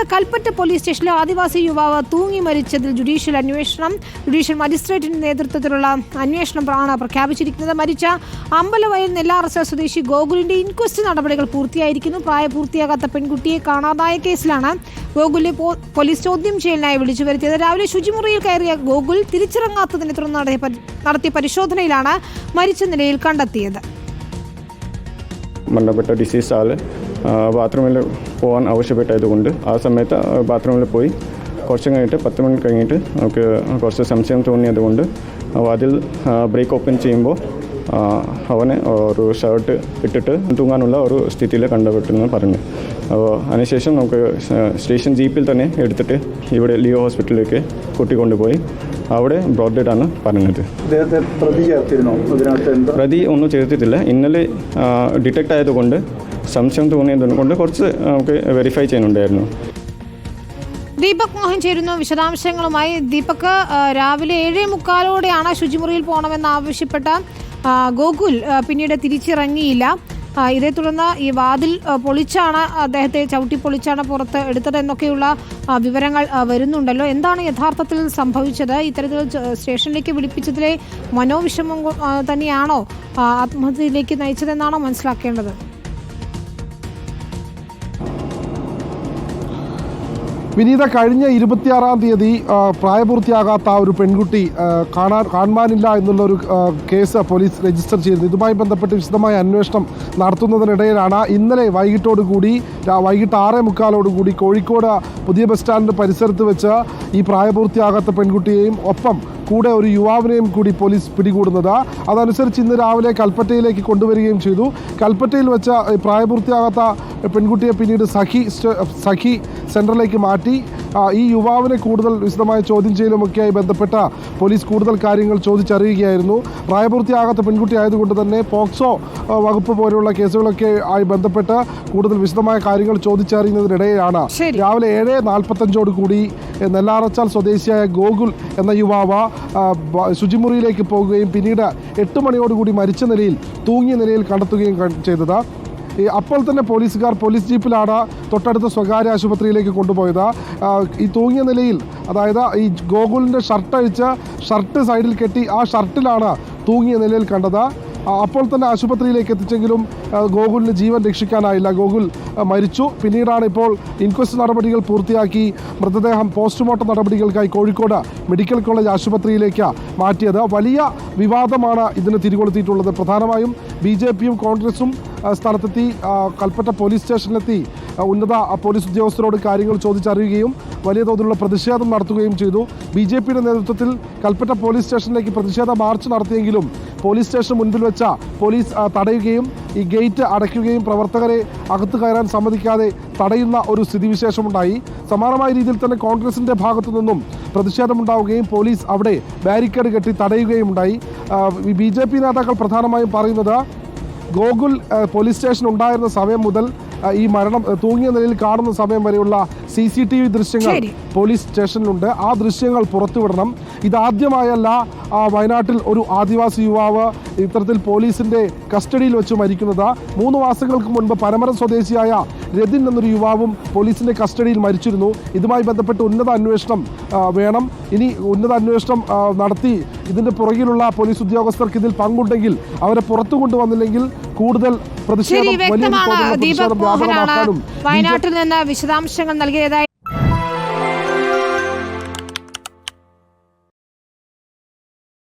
Wayanad Kalpetta police സ്റ്റേഷനിലെ ആദിവാസി യുവാവ് തൂങ്ങി മരിച്ചതിൽ ജുഡീഷ്യൽ അന്വേഷണം ജുഡീഷ്യൽ മജിസ്ട്രേറ്റിന്റെ നേതൃത്വത്തിലുള്ള അന്വേഷണം ആണ് പ്രഖ്യാപിച്ചിരിക്കുന്നത്. മരിച്ച അമ്പലവയൽ നെല്ലാറസ സ്വദേശി ഗോകുലിന്റെ ഇൻക്വസ്റ്റ് നടപടികൾ പൂർത്തിയായിരിക്കുന്നു. പ്രായപൂർത്തിയാകാത്ത പെൺകുട്ടിയെ കാണാതായ കേസിലാണ് ഗോകുലിനെ പോലീസ് ചോദ്യം ചെയ്യലിനായി വിളിച്ചു വരുത്തിയത്. രാവിലെ ശുചിമുറിയിൽ കയറിയ ഗോകുൽ തിരിച്ചിറങ്ങാത്തതിനെ തുടർന്ന് നടത്തിയ പരിശോധനയിലാണ് മരിച്ച നിലയിൽ കണ്ടെത്തിയത്. ബാത്റൂമിൽ പോകാൻ ആവശ്യപ്പെട്ടായതുകൊണ്ട് ആ സമയത്ത് ബാത്റൂമിൽ പോയി. കുറച്ച് കഴിഞ്ഞിട്ട് പത്ത് മിനിറ്റ് കഴിഞ്ഞിട്ട് നമുക്ക് കുറച്ച് സംശയം തോന്നിയതുകൊണ്ട് അതിൽ ബ്രേക്ക് ഓപ്പൺ ചെയ്യുമ്പോൾ അവനെ ഒരു ഷർട്ട് ഇട്ടിട്ട് തൂങ്ങാനുള്ള ഒരു സ്ഥിതിയിൽ കണ്ടുപെട്ടെന്ന് പറഞ്ഞു. അപ്പോൾ അതിനുശേഷം നമുക്ക് സ്റ്റേഷൻ ജീപ്പിൽ തന്നെ എടുത്തിട്ട് ഇവിടെ ലിയോ ഹോസ്പിറ്റലിലേക്ക് കൂട്ടിക്കൊണ്ടുപോയി. അവിടെ ബ്രോഡ് ആണ് പറഞ്ഞത് പ്രതി ചേർത്തിരുന്നോ? ഇതിനകത്ത് എന്താ? പ്രതി ഒന്നും ചേർത്തിട്ടില്ല. ഇന്നലെ ഡിറ്റക്ട് ആയതുകൊണ്ട് സംശയം തോന്നിയതുകൊണ്ട് കുറച്ച് നമുക്ക് വെരിഫൈ ചെയ്യുന്നുണ്ടായിരുന്നു. ദീപക് മോഹൻ ചേരുന്നു. വിശദാംശങ്ങളുമായി ദീപക് രാവിലെ ഏഴേ മുക്കാലോടെയാണ് ശുചിമുറിയിൽ പോകണമെന്ന് ആവശ്യപ്പെട്ട ഗോകുൽ പിന്നീട് തിരിച്ചിറങ്ങിയില്ല. ഇതേ തുടർന്ന് ഈ വാതിൽ പൊളിച്ചാണ് അദ്ദേഹത്തെ ചവിട്ടി പൊളിച്ചാണ് പുറത്ത് എടുത്തത് എന്നൊക്കെയുള്ള വിവരങ്ങൾ വരുന്നുണ്ടല്ലോ. എന്താണ് യഥാർത്ഥത്തിൽ സംഭവിച്ചത്? ഇത്തരത്തിൽ സ്റ്റേഷനിലേക്ക് വിളിപ്പിച്ചതിലെ മനോവിഷമം തന്നെയാണോ ആത്മഹത്യയിലേക്ക് നയിച്ചതെന്നാണോ മനസ്സിലാക്കേണ്ടത്? വിനീത കഴിഞ്ഞ ഇരുപത്തിയാറാം തീയതി പ്രായപൂർത്തിയാകാത്ത ആ ഒരു പെൺകുട്ടി കാണാൻ കാണുവാനില്ല എന്നുള്ള ഒരു കേസ് പോലീസ് രജിസ്റ്റർ ചെയ്തിരുന്നു. ഇതുമായി ബന്ധപ്പെട്ട് വിശദമായ അന്വേഷണം നടത്തുന്നതിനിടയിലാണ് ഇന്നലെ വൈകിട്ടോടുകൂടി കൂടി വൈകിട്ട് ആറേ മുക്കാലോടുകൂടി കോഴിക്കോട് പുതിയ ബസ് സ്റ്റാൻഡ് പരിസരത്ത് വെച്ച് ഈ പ്രായപൂർത്തിയാകാത്ത പെൺകുട്ടിയെയും ഒപ്പം കൂടെ ഒരു യുവാവിനെയും കൂടി പോലീസ് പിടികൂടുന്നത്. അതനുസരിച്ച് ഇന്ന് രാവിലെ കൽപ്പറ്റയിലേക്ക് കൊണ്ടുവരികയും ചെയ്തു. കൽപ്പറ്റയിൽ വെച്ച പ്രായപൂർത്തിയാകാത്ത പെൺകുട്ടിയെ പിന്നീട് സഖി സഖി സെന്ററിലേക്ക് മാറ്റി ഈ യുവാവിനെ കൂടുതൽ വിശദമായ ചോദ്യം ചെയ്യലുമൊക്കെയായി ബന്ധപ്പെട്ട പോലീസ് കൂടുതൽ കാര്യങ്ങൾ ചോദിച്ചറിയുകയായിരുന്നു. പ്രായപൂർത്തിയാകാത്ത പെൺകുട്ടി ആയതുകൊണ്ട് തന്നെ പോക്സോ വകുപ്പ് പോലെയുള്ള കേസുകളൊക്കെ ആയി ബന്ധപ്പെട്ട് കൂടുതൽ വിശദമായ കാര്യങ്ങൾ ചോദിച്ചറിയുന്നതിനിടെയാണ് രാവിലെ ഏഴ് നാൽപ്പത്തഞ്ചോട് കൂടി നെല്ലാറച്ചാൽ സ്വദേശിയായ ഗോകുൽ എന്ന യുവാവ് ശുചിമുറിയിലേക്ക് പോകുകയും പിന്നീട് എട്ട് മണിയോടുകൂടി മരിച്ച നിലയിൽ തൂങ്ങിയ നിലയിൽ കണ്ടെത്തുകയും ചെയ്തത്. അപ്പോൾ തന്നെ പോലീസുകാർ പോലീസ് ജീപ്പിലാണ് തൊട്ടടുത്ത സ്വകാര്യ ആശുപത്രിയിലേക്ക് കൊണ്ടുപോയത്. ഈ തൂങ്ങിയ നിലയിൽ അതായത് ഈ ഗോകുലിന്റെ ഷർട്ട് അഴിച്ച് ഷർട്ട് സൈഡിൽ കെട്ടി ആ ഷർട്ടിലാണ് തൂങ്ങിയ നിലയിൽ കണ്ടത്. അപ്പോൾ തന്നെ ആശുപത്രിയിലേക്ക് എത്തിച്ചെങ്കിലും ഗോകുലിന് ജീവൻ രക്ഷിക്കാനായില്ല. ഗോകുൽ മരിച്ചു. പിന്നീടാണ് ഇപ്പോൾ ഇൻക്വസ്റ്റ് നടപടികൾ പൂർത്തിയാക്കി. മൃതദേഹം പോസ്റ്റ്മോർട്ടം നടപടികൾക്കായി കോഴിക്കോട് മെഡിക്കൽ കോളേജ് ആശുപത്രിയിലേക്ക് മാറ്റിയത്. വലിയ വിവാദമാണ് ഇതിന് തിരികൊളുത്തിയിട്ടുള്ളത്. പ്രധാനമായും ബി കോൺഗ്രസും സ്ഥലത്തെത്തി കൽപ്പറ്റ പോലീസ് സ്റ്റേഷനിലെത്തി ഉന്നത പോലീസ് ഉദ്യോഗസ്ഥരോട് കാര്യങ്ങൾ ചോദിച്ചറിയുകയും വലിയ തോതിലുള്ള പ്രതിഷേധം നടത്തുകയും ചെയ്തു. ബി ജെ പിയുടെ നേതൃത്വത്തിൽ കൽപ്പറ്റ പോലീസ് സ്റ്റേഷനിലേക്ക് പ്രതിഷേധ മാർച്ച് നടത്തിയെങ്കിലും പോലീസ് സ്റ്റേഷൻ മുൻപിൽ വെച്ച പോലീസ് തടയുകയും ഈ ഗേറ്റ് അടയ്ക്കുകയും പ്രവർത്തകരെ അകത്ത് കയറാൻ സമ്മതിക്കാതെ തടയുന്ന ഒരു സ്ഥിതിവിശേഷമുണ്ടായി. സമാനമായ രീതിയിൽ തന്നെ കോൺഗ്രസിന്റെ ഭാഗത്തു നിന്നും പ്രതിഷേധമുണ്ടാവുകയും പോലീസ് അവിടെ ബാരിക്കേഡ് കെട്ടി തടയുകയും ഉണ്ടായി ബി ജെ പി നേതാക്കൾ പ്രധാനമായും പറയുന്നത് ഗോകുൽ പോലീസ് സ്റ്റേഷൻ ഉണ്ടായിരുന്ന സമയം മുതൽ ഈ മരണം തൂങ്ങിയ നിലയിൽ കാണുന്ന സമയം വരെയുള്ള സി സി ടി വി ദൃശ്യങ്ങൾ പോലീസ് സ്റ്റേഷനിലുണ്ട്. ആ ദൃശ്യങ്ങൾ പുറത്തുവിടണം. ഇതാദ്യമായല്ല വയനാട്ടിൽ ഒരു ആദിവാസി യുവാവ് ഇത്തരത്തിൽ പോലീസിന്റെ കസ്റ്റഡിയിൽ വെച്ച് മരിക്കുന്നത്. മൂന്ന് മാസങ്ങൾക്ക് മുൻപ് പരമരം സ്വദേശിയായ രതിൻ എന്നൊരു യുവാവും പോലീസിന്റെ കസ്റ്റഡിയിൽ മരിച്ചിരുന്നു. ഇതുമായി ബന്ധപ്പെട്ട് ഉന്നത അന്വേഷണം വേണം. ഇനി ഉന്നത അന്വേഷണം നടത്തി ഇതിന്റെ പുറകിലുള്ള പോലീസ് ഉദ്യോഗസ്ഥർക്ക് ഇതിൽ പങ്കുണ്ടെങ്കിൽ അവരെ പുറത്തു കൊണ്ടുവന്നില്ലെങ്കിൽ കൂടുതൽ ശരി പ്രതിഷേധം വ്യക്തമാണ്. ദീപക് മോഹനാണ് വയനാട്ടിൽ നിന്ന് വിശദാംശങ്ങൾ നൽകിയതായി